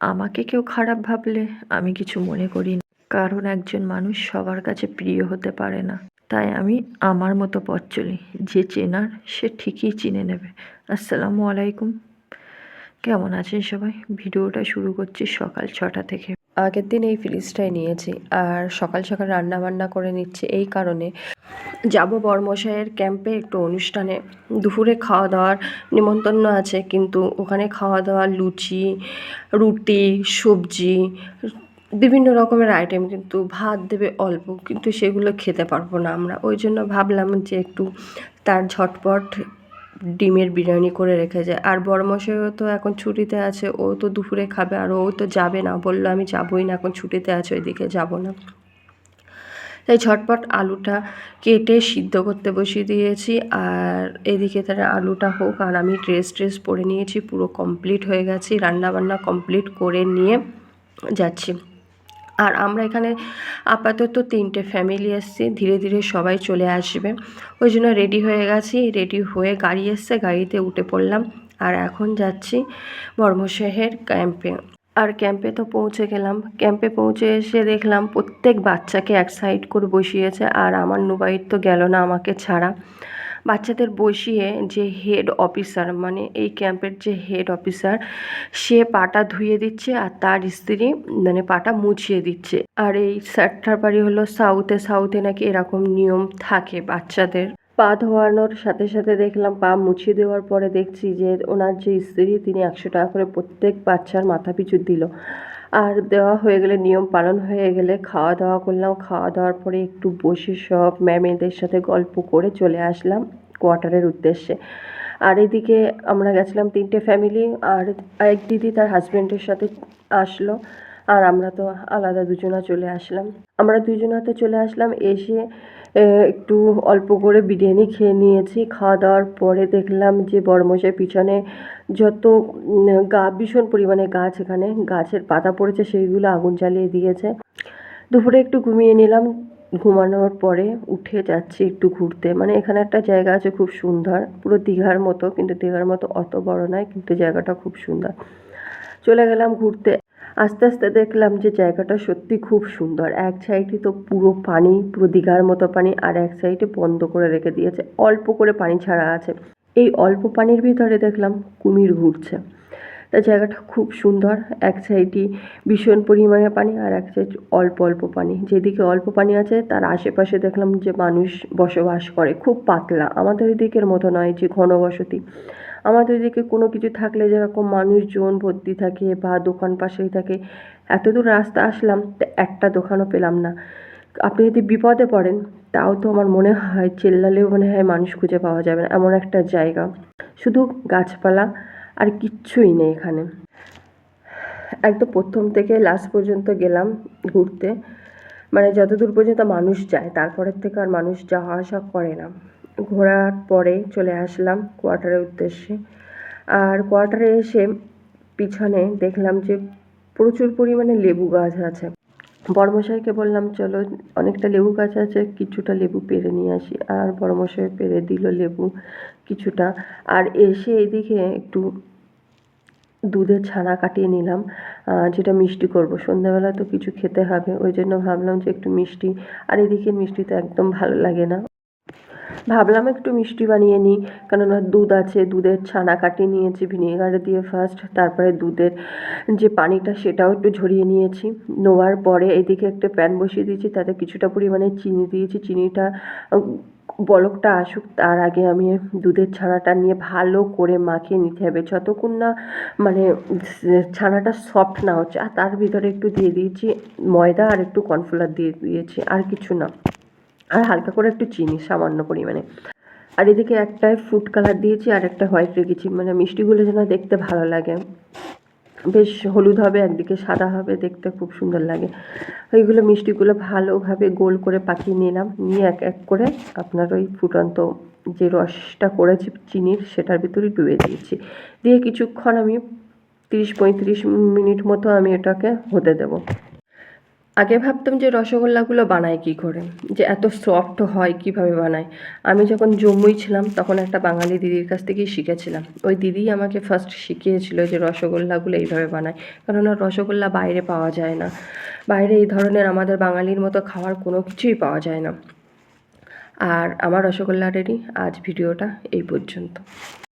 আমাকে কেউ খারাপ ভাবলে আমি কিছু মনে করি না। কারণ একজন মানুষ সবার কাছে প্রিয় হতে পারে না। তাই আমি আমার মতো পথ চলি। যে চেনার, সে ঠিকই চিনে নেবে। আসসালামু আলাইকুম। কেমন আছেন সবাই? ভিডিওটা শুরু করছি সকাল ছটা থেকে। আগের দিন এই ফ্রিজটাই নিয়েছি। আর সকাল সকাল রান্না বান্না করে নিচ্ছি এই কারণে। যাব বরমশাইয়ের ক্যাম্পে একটু অনুষ্ঠানে। দুপুরে খাওয়া দাওয়ার নিমন্ত্রণ আছে, কিন্তু ওখানে খাওয়া দাওয়া লুচি, রুটি, সবজি, বিভিন্ন রকমের আইটেম কিন্তু ভাত দেবে অল্প, কিন্তু সেগুলো খেতে পারব না আমরা। ওই জন্য ভাবলাম যে একটু তার ঝটপট ডিমের বিরিয়ানি করে রেখে যায়। আর বড়মশাইও তো এখন ছুটিতে আছে, ও তো দুপুরে খাবে, আর ও তো যাবে না। বলল, আমি যাবোই না, এখন ছুটিতে আছে, ওইদিকে যাব না। তাই ঝটপট আলুটা কেটে সিদ্ধ করতে বসিয়ে দিয়েছি, আর এদিকে তারা আলুটা হোক, আর আমি ড্রেস ট্রেস পরে নিয়েছি, পুরো কমপ্লিট হয়ে গেছি রান্না বান্না কমপ্লিট করে নিয়ে যাচ্ছি। আর আমরা এখানে আপাতত তিনটে ফ্যামিলি এসছি, ধীরে ধীরে সবাই চলে আসবে। ওই জন্য রেডি হয়ে গেছি রেডি হয়ে গাড়ি এসছে, গাড়িতে উঠে পড়লাম। আর এখন যাচ্ছি বর্মশেহের ক্যাম্পে আর ক্যাম্পে তো পৌঁছে গেলাম। ক্যাম্পে পৌঁছে এসে দেখলাম প্রত্যেক বাচ্চাকে এক সাইড করে বসিয়েছে, আর আমার নুবাইর তো গেল না আমাকে ছাড়া। বাচ্চাদের বসিয়ে যে হেড অফিসার মানে এই ক্যাম্পের যে হেড অফিসার সে পাটা ধুয়ে দিচ্ছে আর তার স্ত্রী মানে পাটা মুছিয়ে দিচ্ছে। আর এই স্যারটার বাড়ি হলো সাউথে সাউথে নাকি এরকম নিয়ম থাকে বাচ্চাদের। পা ধোয়ানোর সাথে সাথে দেখলাম পা মুছিয়ে দেওয়ার পরে দেখছি যে ওনার যে স্ত্রী, তিনি একশো টাকা করে প্রত্যেক বাচ্চার মাথা পিছু দিল। আর দেওয়া হয়ে গেলে, নিয়ম পালন হয়ে গেলে খাওয়া দাওয়া করলাম। খাওয়া দাওয়ার পরে একটু বসে সব ম্যামেদের সাথে গল্প করে চলে আসলাম কোয়ার্টারের উদ্দেশ্যে। আর এদিকে আমরা গেছিলাম তিনটে ফ্যামিলি, আর এক দিদি তার হাজব্যান্ডের সাথে আসলো, আর আমরা তো আলাদা দুজনা চলে আসলাম। আমরা দুজনা তো চলে আসলাম, এসে একটু অল্প করে বিরিয়ানি খেয়ে নিয়েছি। খাওয়া দাওয়ার পরে দেখলাম যে বড়মশাই পিছনে যত গা, ভীষণ পরিমাণে গাছ এখানে। গাছের পাতা পড়েছে, সেইগুলো আগুন জ্বালিয়ে দিয়েছে। দুপুরে একটু ঘুমিয়ে নিলাম। ঘুমানোর পরে উঠে যাচ্ছি একটু ঘুরতে। মানে এখানে একটা জায়গা আছে খুব সুন্দর। পুরো দীঘার মতো, কিন্তু দীঘার মতো অত বড় নয়, কিন্তু জায়গাটা খুব সুন্দর। চলে গেলাম ঘুরতে। আস্তে আস্তে দেখলাম যে জায়গাটা সত্যি খুব সুন্দর। এক সাইডে তো পুরো পানি, পুরো দীঘার মতো পানি আর এক সাইডে বন্ধ করে রেখে দিয়েছে। অল্প করে পানি ছাড়া আছে। এই অল্প পানির ভিতরে দেখলাম কুমির ঘুরছে। তা জায়গাটা খুব সুন্দর। এক সাইডে ভীষণ পরিমাণে পানি আর এক সাইড অল্প অল্প পানি। যেদিকে অল্প পানি আছে, তার আশেপাশে দেখলাম যে মানুষ বসবাস করে। খুব পাতলা। আমাদের দিকের মতো নয় যে ঘনবসতি। আমাদের দিকে কোনো কিছু থাকলে যেরকম মানুষজন ভর্তি থাকে বা দোকান পাশেই থাকে এত দূর রাস্তা আসলাম একটা দোকানও পেলাম না। আপনি যদি বিপদে পড়েন, তাও তো আমার মনে হয় চেল্লালেও মনে হয় মানুষ খুঁজে পাওয়া যাবে না, এমন একটা জায়গা। শুধু গাছপালা আর কিচ্ছুই নেই এখানে। একদম প্রথম থেকে লাস্ট পর্যন্ত গেলাম ঘুরতে। মানে যতদূর পর্যন্ত মানুষ যায়, তারপরের থেকে আর মানুষ যাওয়া আসা করে না। ঘোরার পরে চলে আসলাম কোয়ার্টারের উদ্দেশ্যে। আর কোয়ার্টারে এসে পিছনে দেখলাম যে প্রচুর পরিমাণে লেবু গাছ আছে। বড়মশাইকে বললাম, চলো, অনেকটা লেবু গাছ আছে, কিছুটা লেবু পেরে নিয়ে আসি। আর বড়মশাই পেরে দিল লেবু কিছুটা। আর এসে এদিকে একটু দুধের ছানা কাটিয়ে নিলাম যেটা মিষ্টি করব। সন্ধ্যাবেলা তো কিছু খেতে হবে, ওই জন্য ভাবলাম যে একটু মিষ্টি। আর এদিকে মিষ্টি তো একদম ভালো লাগে না। ভাবলাম একটু মিষ্টি বানিয়ে নিই, কেননা দুধ আছে, দুধের ছানা কাটিয়ে নিয়েছি ভিনেগার দিয়ে ফার্স্ট তারপরে দুধের যে পানিটা সেটাও একটু ঝরিয়ে নিয়েছি। নেওয়ার পরে এদিকে একটা প্যান বসিয়ে দিয়েছি, তাতে কিছুটা পরিমাণে চিনি দিয়েছি, চিনিটা বলকটা আসুক, তার আগে আমি দুধের ছানাটা নিয়ে ভালো করে মাখিয়ে নিতে হবে। যতক্ষণ না মানে ছানাটা সফট না হচ্ছে, আর তার ভিতরে একটু দিয়ে দিয়েছি ময়দা আর একটু কর্নফ্লাওয়ার দিয়ে দিয়েছি, আর কিছু না। আর হালকা করে একটু চিনি, সামান্য পরিমাণে। আর এদিকে একটায় ফুড কালার দিয়েছি আর একটা হোয়াইট রেখেছি। মানে মিষ্টিগুলো যেন দেখতে ভালো লাগে। বেশ হলুদ হবে, একদিকে সাদা হবে, দেখতে খুব সুন্দর লাগে। ওইগুলো মিষ্টিগুলো ভালোভাবে গোল করে পাকিয়ে নিলাম। নিয়ে এক এক করে আপনার ওই ফুটন্ত যে রসটা করেছি চিনির, সেটার ভিতরে ডুবে দিয়েছি। দিয়ে কিছুক্ষণ আমি তিরিশ পঁয়ত্রিশ মিনিট মতো আমি এটাকে হতে দেবো। আগে ভাবতাম যে রসগোল্লাগুলো বানায় কী করে, যে এত সফট হয় কীভাবে বানায়। আমি যখন জম্মুই ছিলাম, তখন একটা বাঙালি দিদির কাছ থেকেই শিখেছিলাম। ওই দিদিই আমাকে ফার্স্ট শিখিয়েছিল যে রসগোল্লাগুলো এইভাবে বানায় কেননা রসগোল্লা বাইরে পাওয়া যায় না। বাইরে এই ধরনের আমাদের বাঙালির মতো খাওয়ার কোনো কিছুই পাওয়া যায় না। আর আমার রসগোল্লা রেডি আজ ভিডিওটা এই পর্যন্ত।